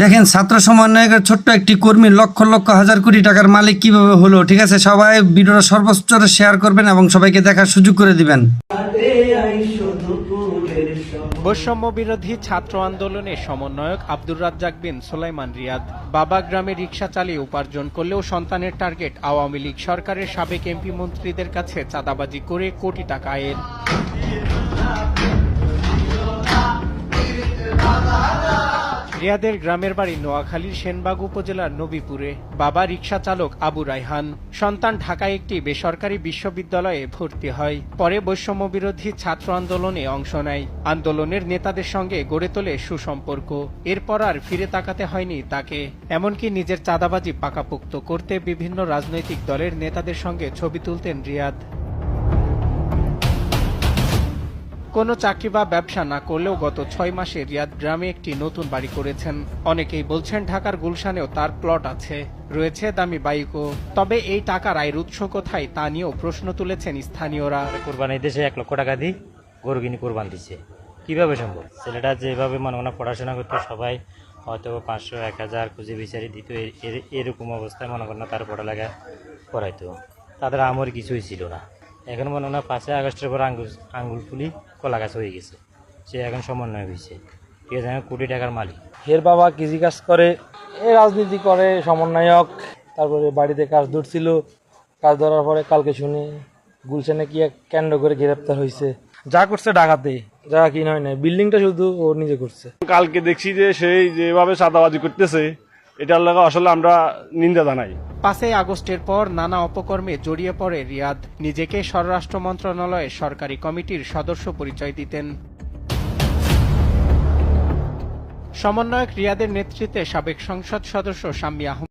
দেখেন, ছাত্র সমন্বয়কের ছোট্ট একটি কর্মী লক্ষ লক্ষ হাজার কোটি টাকার মালিক কীভাবে হলো, ঠিক আছে? সবাই ভিডিওটা সর্বোচ্চ শেয়ার করবেন এবং সবাইকে দেখার সুযোগ করে দিবেন। বৈষম্য বিরোধী ছাত্র আন্দোলনের সমন্বয়ক আব্দুর রাজ্জাক বিন সোলাইমান রিয়াদ বাবা গ্রামে রিক্সা চালিয়ে উপার্জন করলেও সন্তানের টার্গেট আওয়ামী লীগ সরকারের সাবেক এমপি মন্ত্রীদের কাছে চাঁদাবাজি করে কোটি টাকা আয়ের। রিয়াদের গ্রামের বাড়ি নোয়াখালীর সেনবাগ উপজেলার নবীপুরে। বাবা রিক্সা চালক আবু রায়হান। সন্তান ঢাকায় একটি বেসরকারি বিশ্ববিদ্যালয়ে ভর্তি হয়। পরে বৈষম্য বিরোধী ছাত্র আন্দোলনে অংশ নেয়। আন্দোলনের নেতাদের সঙ্গে গড়ে তোলে সুসম্পর্ক। এরপর আর ফিরে তাকাতে হয়নি তাকে। এমনকি নিজের চাঁদাবাজি পাকাপোক্ত করতে বিভিন্ন রাজনৈতিক দলের নেতাদের সঙ্গে ছবি তুলতেন রিয়াদ। কোনো চাকরি বা ব্যবসা না করলেও গত ছয় মাসে রিয়াদ গ্রামে একটি নতুন বাড়ি করেছেন। অনেকেই বলছেন ঢাকার গুলশানেও তার প্লট আছে। রয়েছে দামি বাইকও। তবে এই টাকার আয়ের উৎস কোথায় তা নিয়েও প্রশ্ন তুলেছেন স্থানীয়রা। কোরবানি দেশে এক লক্ষ টাকা দিই গরু কিনে কোরবান দিচ্ছে কীভাবে সম্ভব? ছেলেটা যেভাবে মনে মনে পড়াশোনা করতো, সবাই হয়তো পাঁচশো, এক হাজার খুঁজে বিচারি দিত এরকম অবস্থায় মনে করেন তার পড়ালেখা করাইতো। তাদের আমর কিছুই ছিল না। এখন মনে হয় পাঁচই আগস্টের পর আঙ্গুল আঙ্গুল ফুলি কলা গাছ হয়ে গেছে। সে এখন সমন্বয় হয়েছে। ঠিক আছে এখন কোটি টাকার মালিক। এর বাবা কৃষি কাজ করে এ রাজনীতি করে সমন্বয়ক। তারপরে বাড়িতে কাজ ধরছিল। কাজ ধরার পরে কালকে শুনি গুলশানে কি এক কেন্দ্র করে গ্রেপ্তার হয়েছে। যা করছে ঢাকাতে যা কি নয় নাই। বিল্ডিংটা শুধু ও নিজে করছে। কালকে দেখছি যে সেই যেভাবে চাঁদাবাজি করতেছে এটার লাগা আসলে আমরা নিন্দা জানাই। পাঁচই আগস্টের পর নানা অপকর্মে জড়িয়ে পড়ে রিয়াদ। নিজেকে স্বরাষ্ট্র মন্ত্রণালয়ের সরকারি কমিটির সদস্য পরিচয় দিতেন। সমন্বয়ক রিয়াদের নেতৃত্বে সাবেক সংসদ সদস্য শাম্মী আহমেদ